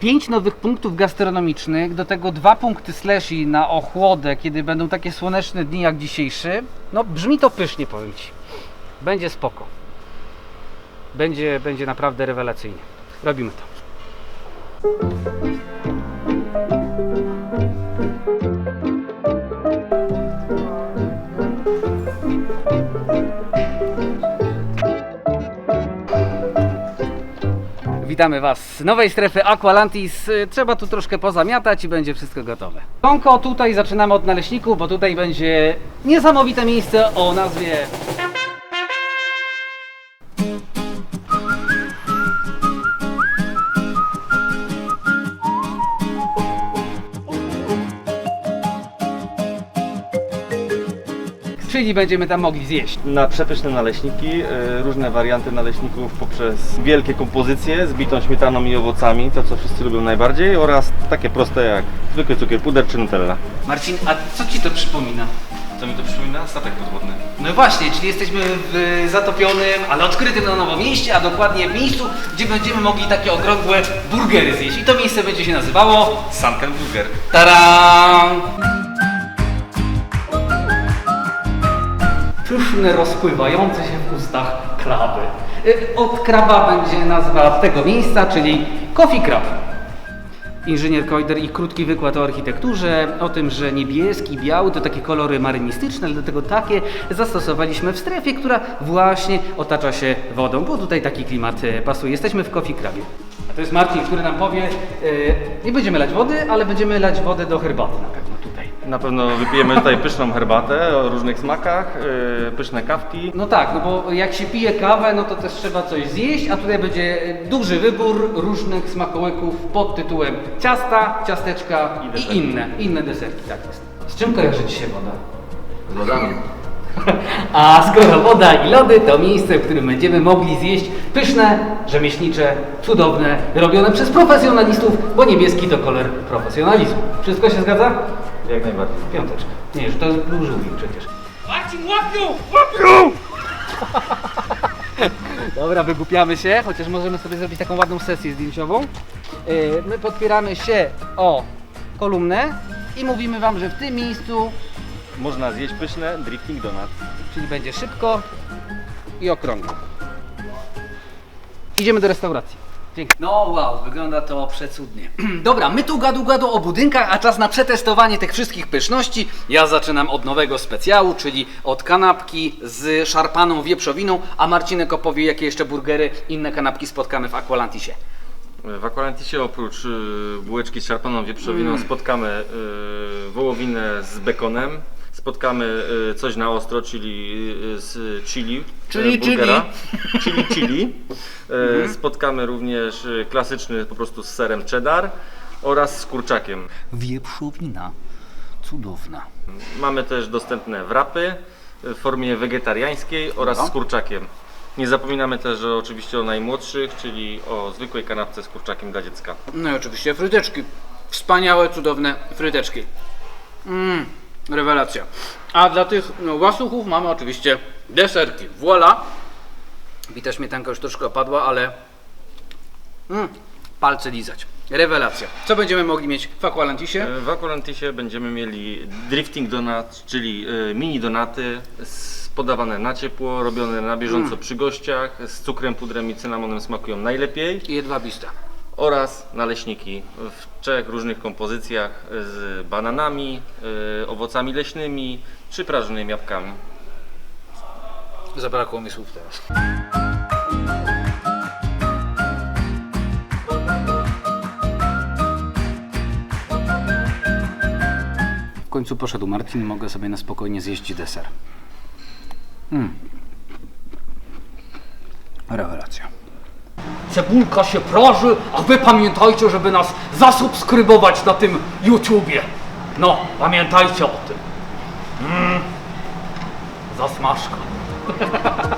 Pięć nowych punktów gastronomicznych, do tego dwa punkty slashy na ochłodę, kiedy będą takie słoneczne dni jak dzisiejszy. No brzmi to pysznie, powiem Ci. Będzie spoko. Będzie, będzie naprawdę rewelacyjnie. Robimy to. Witamy Was z nowej strefy Aqualantis. Trzeba tu troszkę pozamiatać i będzie wszystko gotowe. Tonko, tutaj zaczynamy od naleśników, bo tutaj będzie niesamowite miejsce o nazwie Czyli będziemy tam mogli zjeść. Na przepyszne naleśniki, y, różne warianty naleśników poprzez wielkie kompozycje z bitą śmietaną i owocami, to co wszyscy lubią najbardziej, oraz takie proste jak zwykły cukier puder czy nutella. Marcin, a co Ci to przypomina? Co mi to przypomina? Statek podwodny. No właśnie, czyli jesteśmy w zatopionym, ale odkrytym na nowo mieście, a dokładnie w miejscu, gdzie będziemy mogli takie okrągłe burgery zjeść. I to miejsce będzie się nazywało Sunken Burger. Taram! Pyszne, rozpływające się w ustach kraby. Y, Od kraba będzie nazwa tego miejsca, czyli Coffee Crab. Inżynier Koider i krótki wykład o architekturze, o tym, że niebieski, biały to takie kolory marynistyczne, ale do tego takie zastosowaliśmy w strefie, która właśnie otacza się wodą, bo tutaj taki klimat e, pasuje. Jesteśmy w Coffee Crabie. A to jest Marcin, który nam powie, e, nie będziemy lać wody, ale będziemy lać wodę do herbaty na pewno wypijemy tutaj pyszną herbatę o różnych smakach, y, pyszne kawki. No tak, no bo jak się pije kawę, no to też trzeba coś zjeść, a tutaj będzie duży wybór różnych smakołyków pod tytułem ciasta, ciasteczka I i, inne, inne deserki, tak jest. Z czym kojarzy Ci się woda? Z lodami. A skoro woda i lody to miejsce, w którym będziemy mogli zjeść pyszne, rzemieślnicze, cudowne, robione przez profesjonalistów, bo niebieski to kolor profesjonalizmu. Wszystko się zgadza? Jak najbardziej. Piąteczka. Nie, że to był żółwik przecież. Dobra, wygłupiamy się, chociaż możemy sobie zrobić taką ładną sesję zdjęciową. Yy, My podpieramy się o kolumnę i mówimy Wam, że w tym miejscu, Można zjeść pyszne drifting donut. czyli będzie szybko i okrągło. Idziemy do restauracji. No wow, wygląda to przecudnie. Dobra, my tu gadu gadu o budynkach, a czas na przetestowanie tych wszystkich pyszności. Ja zaczynam od nowego specjału, czyli od kanapki z szarpaną wieprzowiną, a Marcinek opowie, jakie jeszcze burgery, inne kanapki spotkamy w Aqualantisie. W Aqualantisie oprócz y, bułeczki z szarpaną wieprzowiną Mm. spotkamy y, wołowinę z bekonem, spotkamy y, coś na ostro, czyli y, z chili, Chili, burgera. chili chili. Y, Spotkamy również y, klasyczny po prostu z serem cheddar oraz z kurczakiem. Wieprzowina. Cudowna. Mamy też dostępne wrapy w formie wegetariańskiej oraz z kurczakiem. Nie zapominamy też że oczywiście o najmłodszych, czyli o zwykłej kanapce z kurczakiem dla dziecka. No i oczywiście fryteczki. Wspaniałe, cudowne fryteczki. Mmm, rewelacja. A dla tych no, łasuchów mamy oczywiście deserki. Voila. Bita śmietanka już troszkę opadła, ale mm, palce lizać. Rewelacja. Co będziemy mogli mieć w Aqualantisie? E, W Aqualantisie będziemy mieli drifting donut, czyli e, mini donaty podawane na ciepło, robione na bieżąco przy gościach, z cukrem, pudrem i cynamonem smakują najlepiej I jedwabiste. Oraz naleśniki w trzech różnych kompozycjach z bananami, e, owocami leśnymi czy prażonymi jabłkami. Zabrakło mi słów teraz. W końcu poszedł Marcin, mogę sobie na spokojnie zjeść deser. Mm. Rewelacja. Cebulka się praży, a wy pamiętajcie, żeby nas zasubskrybować na tym YouTubie. No, pamiętajcie o tym. Mm. Zasmażka.